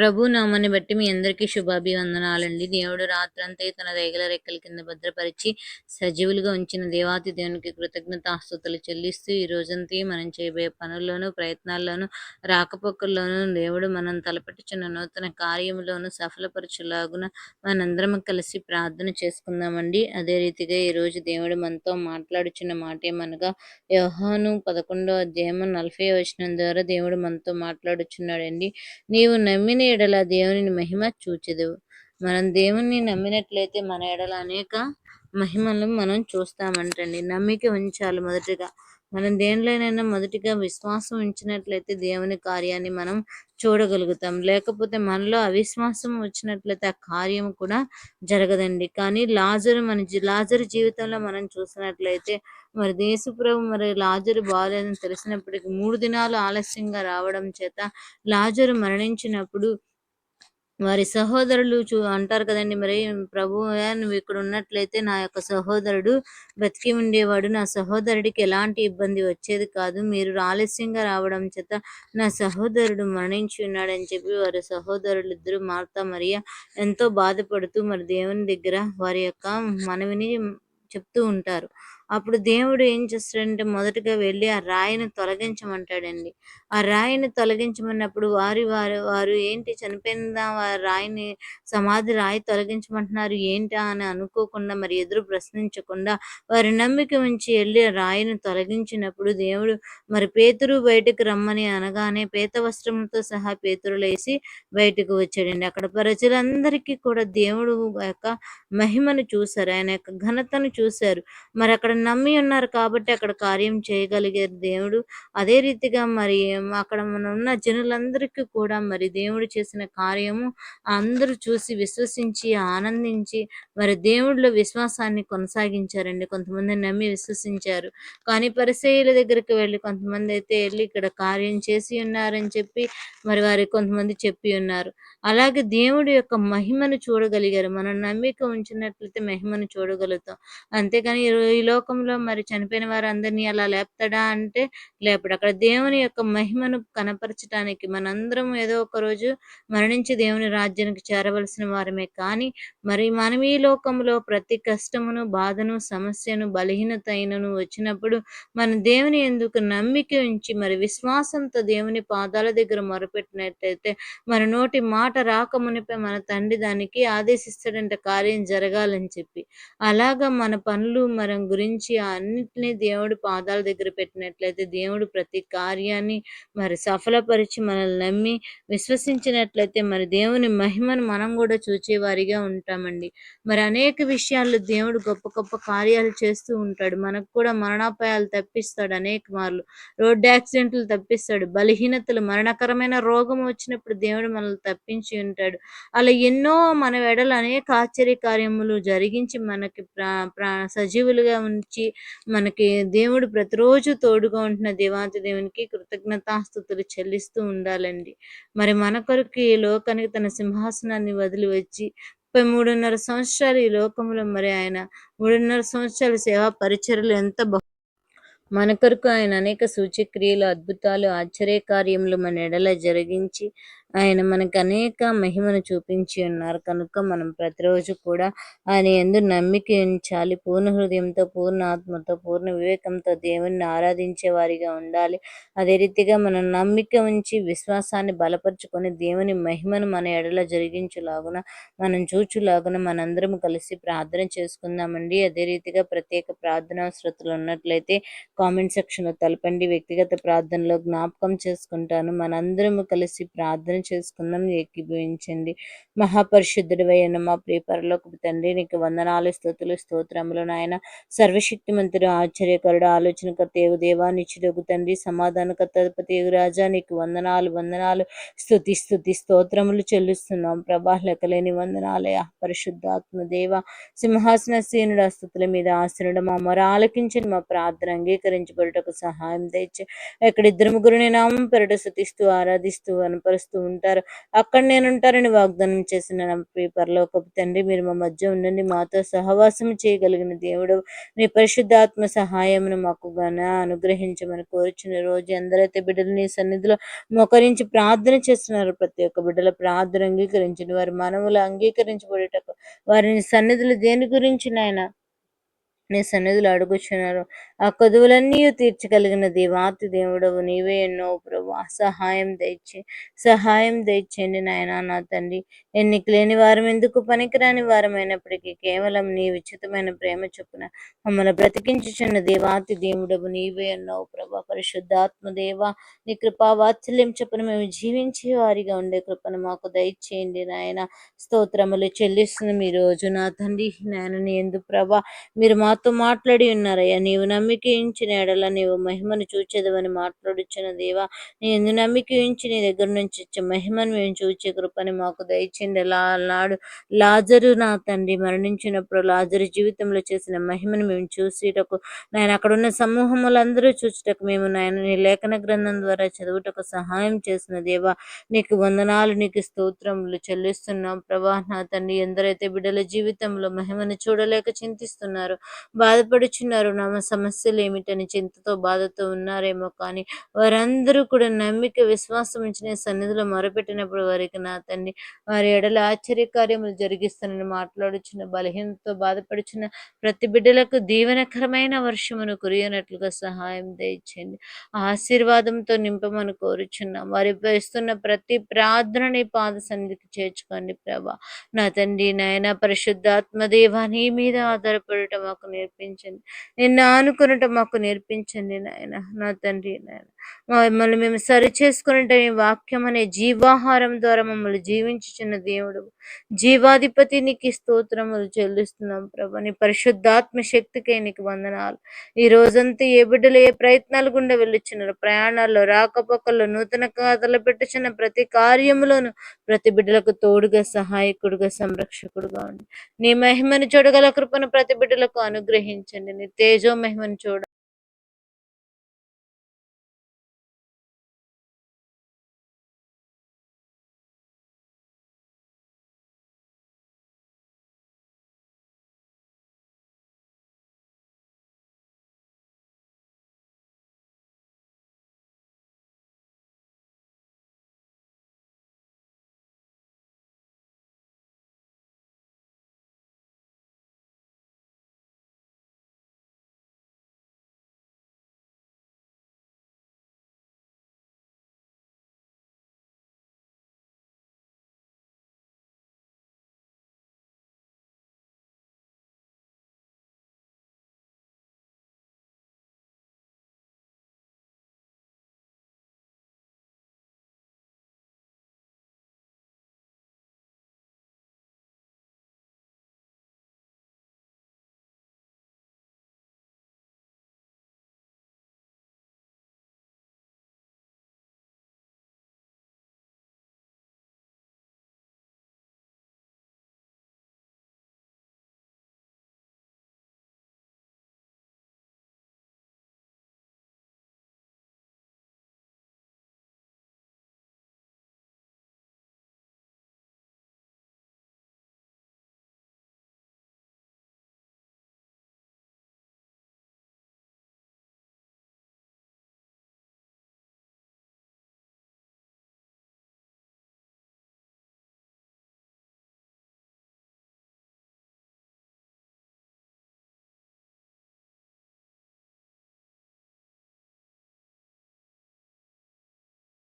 ప్రభు నామాన్ని బట్టి మీ అందరికీ శుభాభివందనాలండి. దేవుడు రాత్రంతా తన రేగల రెక్కల కింద భద్రపరిచి సజీవులుగా ఉంచిన దేవాతి దేవునికి కృతజ్ఞతాస్తుతులు చెల్లిస్తూ ఈ రోజంతా మనం చేయబోయే పనుల్లోనూ ప్రయత్నాల్లోనూ రాకపోకల్లోనూ దేవుడు మనం తలపెట్టుచున్న నూతన కార్యములోనూ సఫలపరచులాగున మనందరం కలిసి ప్రార్థన చేసుకుందామండి. అదే రీతిగా ఈ రోజు దేవుడు మనతో మాట్లాడుచున్న మాట ఏమనగా వ్యవహాను పదకొండో అధ్యాయం నలభై వచనం ద్వారా దేవుడు మనతో మాట్లాడుచున్నాడండి. నీవు నమ్మిన ఎడల దేవుని మహిమ చూచెదవు మనం దేవుణ్ణి నమ్మినట్లయితే మన ఎడల అనేక మహిమలు మనం చూస్తామంటండి. నమ్మిక ఉంచాలి మొదటిగా. మనం దేనిలోనైనా మొదటిగా విశ్వాసం ఉంచినట్లయితే దేవుని కార్యాన్ని మనం చూడగలుగుతాం. లేకపోతే మనలో అవిశ్వాసం వచ్చినట్లయితే ఆ కార్యం కూడా జరగదండి. కానీ లాజరు మన లాజరు జీవితంలో మనం చూసినట్లయితే మరి దేశప్రభు మరి లాజరు బాగాలేదని తెలిసినప్పటికీ మూడు దినాలు ఆలస్యంగా రావడం చేత లాజరు మరణించినప్పుడు వారి సహోదరులు చూ అంటారు కదండి మరి ప్రభు నువ్వు ఇక్కడ ఉన్నట్లయితే నా యొక్క సహోదరుడు బ్రతికి ఉండేవాడు. నా సహోదరుడికి ఎలాంటి ఇబ్బంది వచ్చేది కాదు. మీరు ఆలస్యంగా రావడం చేత నా సహోదరుడు మరణించి ఉన్నాడని చెప్పి వారి సహోదరులు ఇద్దరు మార్తా మరియా ఎంతో బాధపడుతూ మరి దేవుని దగ్గర వారి యొక్క మనవిని చెప్తూ ఉంటారు. అప్పుడు దేవుడు ఏం చేస్తాడంటే మొదటగా వెళ్ళి ఆ రాయిని తొలగించమంటాడండి. ఆ రాయిని తొలగించమన్నప్పుడు వారి వారు వారు ఏంటి చనిపోయిందా? రాయిని సమాధి రాయి తొలగించమంటున్నారు ఏంటా అని అనుకోకుండా మరి ఎదురు ప్రశ్నించకుండా వారి నమ్మిక ఉంచి వెళ్ళి రాయిని తొలగించినప్పుడు దేవుడు మరి పేతురు బయటకు రమ్మని అనగానే పేత వస్త్రంతో సహా పేతురు లేసి బయటకు వచ్చాడండి. అక్కడ ప్రజలందరికీ కూడా దేవుడు యొక్క మహిమను చూశారు. ఆయన యొక్క ఘనతను చూశారు. మరి అక్కడ నమ్మి ఉన్నారు కాబట్టి అక్కడ కార్యం చేయగలిగారు దేవుడు. అదే రీతిగా మరి అక్కడ మన ఉన్న జనులందరికీ కూడా మరి దేవుడు చేసిన కార్యము అందరూ చూసి విశ్వసించి ఆనందించి మరి దేవుడిలో విశ్వాసాన్ని కొనసాగించారండి. కొంతమంది నమ్మి విశ్వసించారు. కానీ పరిచయుల దగ్గరికి వెళ్ళి కొంతమంది అయితే వెళ్ళి ఇక్కడ కార్యం చేసి ఉన్నారని చెప్పి మరి వారి కొంతమంది చెప్పి ఉన్నారు. అలాగే దేవుడి యొక్క మహిమను చూడగలిగారు. మనం నమ్మిక ఉంచినట్లయితే మహిమను చూడగలుగుతాం. అంతేకాని ఈ లోకంలో మరి చనిపోయిన వారందరినీ అలా లేపుతాడా అంటే లేపడు. అక్కడ దేవుని యొక్క మహిమను కనపరచడానికి మనందరం ఏదో ఒక రోజు మరణించి దేవుని రాజ్యానికి చేరవలసిన వారమే. కానీ మరి మనం ఈ లోకంలో ప్రతి కష్టమును బాధను సమస్యను బలహీనత అయినను వచ్చినప్పుడు మన దేవుని ఎందుకు నమ్మిక ఉంచి మరి విశ్వాసంతో దేవుని పాదాల దగ్గర మొరపెట్టినట్టయితే మన నోటి మాట రాకమునిపై మన తండ్రి దానికి ఆదేశిస్తాడంటే కార్యం జరగాలని చెప్పి. అలాగా మన పనులు మనం గురించి అన్నిటినీ దేవుడి పాదాల దగ్గర పెట్టినట్లయితే దేవుడు ప్రతి కార్యాన్ని మరి సఫలపరిచి మనల్ని నమ్మి విశ్వసించినట్లయితే మరి దేవుని మహిమను మనం కూడా చూచేవారిగా ఉంటామండి. మరి అనేక విషయాల్లో దేవుడు గొప్ప గొప్ప కార్యాలు చేస్తూ ఉంటాడు. మనకు కూడా మరణాపాయాలు తప్పిస్తాడు అనేక మార్లు. రోడ్డు యాక్సిడెంట్లు తప్పిస్తాడు. బలహీనతలు మరణకరమైన రోగం వచ్చినప్పుడు దేవుడు మనల్ని తప్పించి ఉంటాడు. అలా ఎన్నో మన వెడలు అనేక ఆశ్చర్య కార్యములు జరిగించి మనకి ప్రా ప్రా సజీవులుగా ఉంచి మనకి దేవుడు ప్రతిరోజు తోడుగా ఉంటున్న దేవాతి దేవునికి కృతజ్ఞతాస్థుతులు చెల్లిస్తూ ఉండాలండి. మరి మన కొరకు ఈ లోకానికి తన సింహాసనాన్ని వదిలి వచ్చి ముప్పై మూడున్నర సంవత్సరాలు ఈ లోకంలో మరి ఆయన మూడున్నర సంవత్సరాల సేవా పరిచర్లు ఎంత మన కొరకు ఆయన అనేక సూచక్రియలు అద్భుతాలు ఆశ్చర్య కార్యములు మన ఎడల జరిగించి ఆయన మనకు అనేక మహిమను చూపించి ఉన్నారు. కనుక మనం ప్రతిరోజు కూడా ఆయన ఎందు నమ్మిక ఉంచాలి. పూర్ణ హృదయంతో పూర్ణ ఆత్మతో పూర్ణ వివేకంతో దేవుణ్ణి ఆరాధించే వారిగా ఉండాలి. అదే రీతిగా మనం నమ్మిక ఉంచి విశ్వాసాన్ని బలపరుచుకొని దేవుని మహిమను మన ఎడల జరిగించులాగున మనం చూచులాగున మనందరం కలిసి ప్రార్థన చేసుకుందామండి. అదే రీతిగా ప్రత్యేక ప్రార్థనా శ్రతులు ఉన్నట్లయితే కామెంట్ సెక్షన్లో తెలపండి. వ్యక్తిగత ప్రార్థనలో జ్ఞాపకం చేసుకుంటాను. మనందరం కలిసి ప్రార్థన చేసుకుందాం ఏకీభవించండి. మహాపరిశుద్ధుడివైన మా ప్రియ తండ్రి నీకు వందనాలు స్థుతులు స్తోత్రములు నాయన. సర్వశక్తిమంతుడు ఆశ్చర్యకరుడు ఆలోచనకర్త ఏగు దేవా నిచ్చుడగు తండ్రి సమాధానకర్త ఏగు రాజా నీకు వందనాలు వందనాలు. స్థుతి స్థుతి స్తోత్రములు చెల్లిస్తున్నాం. ప్రభా లెక్కలేని వందనాలయ పరిశుద్ధాత్మ దేవ సింహాసన సీనుడు స్థుతుల మీద ఆసనుడు మా మొర ఆలకించిన మా ప్రార్థన అంగీకరించబడుటకు సహాయం తెచ్చి ఎక్కడ ఇద్దరు ముగ్గురు నామం పెరట శుతిస్తూ ఆరాధిస్తూ అనపరుస్తూ ఉంటారు. అక్కడ నేను ఉంటారని వాగ్దానం చేసిన నా ప్రియ పరలోకపు తండ్రి మీరు మా మధ్య ఉండండి. మాతో సహవాసం చేయగలిగిన దేవుడు మీ పరిశుద్ధాత్మ సహాయమును మాకు గాన అనుగ్రహించమని కోరుచున్న రోజు ఎందరైతే బిడ్డలు నీ సన్నిధిలో మొకరించి ప్రార్థన చేస్తున్నారు ప్రతి ఒక్క బిడ్డల ప్రార్థన అంగీకరించిన వారి మనవులు అంగీకరించబడేటకు వారిని సన్నిధులు దేని గురించి నాయన నీ సన్నిధిలో అడుగుచున్నారు. ఆ కొదువులన్నీ తీర్చగలిగిన దేవాతి దేవుడవు నీవే ఎన్నో ప్రభా సహాయం దయచే సహాయం దయచేయండి నాయన నా తండ్రి. ఎన్నిక లేని వారం ఎందుకు? పనికిరాని వారమైనప్పటికీ కేవలం నీ విచితమైన ప్రేమ చొప్పున మమ్మల్ని బ్రతికించుచున్న దేవాతి దేవుడవు నీవే ఎన్నో ప్రభా పరిశుద్ధాత్మ దేవ నీ కృపా వాత్సల్యం చొప్పున మేము జీవించే వారిగా ఉండే కృపను మాకు దయచేయండి నాయన. స్తోత్రములు చెల్లిస్తున్న మీ రోజు నా తండ్రి నాయన నీ ఎందు ప్రభా మీరు మాతో మాట్లాడి ఉన్నారయ్యా. నీవు నమ్మికించిన ఎడల నీవు మహిమను చూచేదవని మాట్లాడుచున్న దేవా నీ ఎందు నమ్మికించి నీ దగ్గర నుంచి ఇచ్చే మహిమను మేము చూచే కృపని మాకు దయచింది లాడు నాడు లాజరు నా తండ్రి మరణించినప్పుడు లాజరు జీవితంలో చేసిన మహిమను మేము చూసేటకు నేను అక్కడ ఉన్న సమూహములందరూ చూచుటకు మేము నాయన నీ లేఖన గ్రంథం ద్వారా చదువుటకు సహాయం చేసిన దేవా నీకు వందనాలు నీకు స్తోత్రములు చెల్లిస్తున్నాం. ప్రభా నా తండ్రి ఎందరైతే బిడ్డల జీవితంలో మహిమను చూడలేక చింతిస్తున్నారు బాధపడుచున్నారు. నా సమస్యలు ఏమిటని చింతతో బాధతో ఉన్నారేమో కానీ వారందరూ కూడా నమ్మిక విశ్వాసం ఉంచిన సన్నిధిలో మొరపెట్టినప్పుడు వారికి నా తండ్రి వారి ఎడల ఆశ్చర్య కార్యములు జరిగిస్తానని మాట్లాడుచున్న బలహీనతో బాధపడుచున్న ప్రతి బిడ్డలకు దీవెనకరమైన వర్షమును కురియనట్లుగా సహాయం దయచేయండి. ఆశీర్వాదంతో నింపమని కోరుచున్నాం. వారి ఇస్తున్న ప్రతి ప్రార్థనని పాద సన్నిధికి చేర్చుకోండి ప్రభా. నా తండ్రి నాయన పరిశుద్ధాత్మ దేవా నీ మీద ఆధారపడటం మాకు నేర్పించండి. నిన్ను ఆనుకునట మాకు నేర్పించండి నాయన నా తండ్రి నాయన. మమ్మల్ని మేము సరి చేసుకున్నట్టు వాక్యం అనే జీవాహారం ద్వారా మమ్మల్ని జీవించుచున్న దేవుడు. జీవాధిపతి నీకు స్తోత్రములు చెల్లిస్తున్నాం ప్రభా. నీ పరిశుద్ధాత్మ శక్తికే నీకు వందనాలు. ఈ రోజంతా ఏ బిడ్డలు ఏ ప్రయత్నాలు గుండా వెళ్ళుచున్నారు? ప్రయాణాల్లో రాకపోకల్లో నూతన కథలు పెట్టుచున్న ప్రతి కార్యములోను ప్రతి బిడ్డలకు తోడుగా సహాయకుడుగా సంరక్షకుడుగా ఉండి. నీ మహిమను చూడగల కృపను ప్రతి బిడ్డలకు అనుగ్రహించండి. నీ తేజో మహిమను చూడ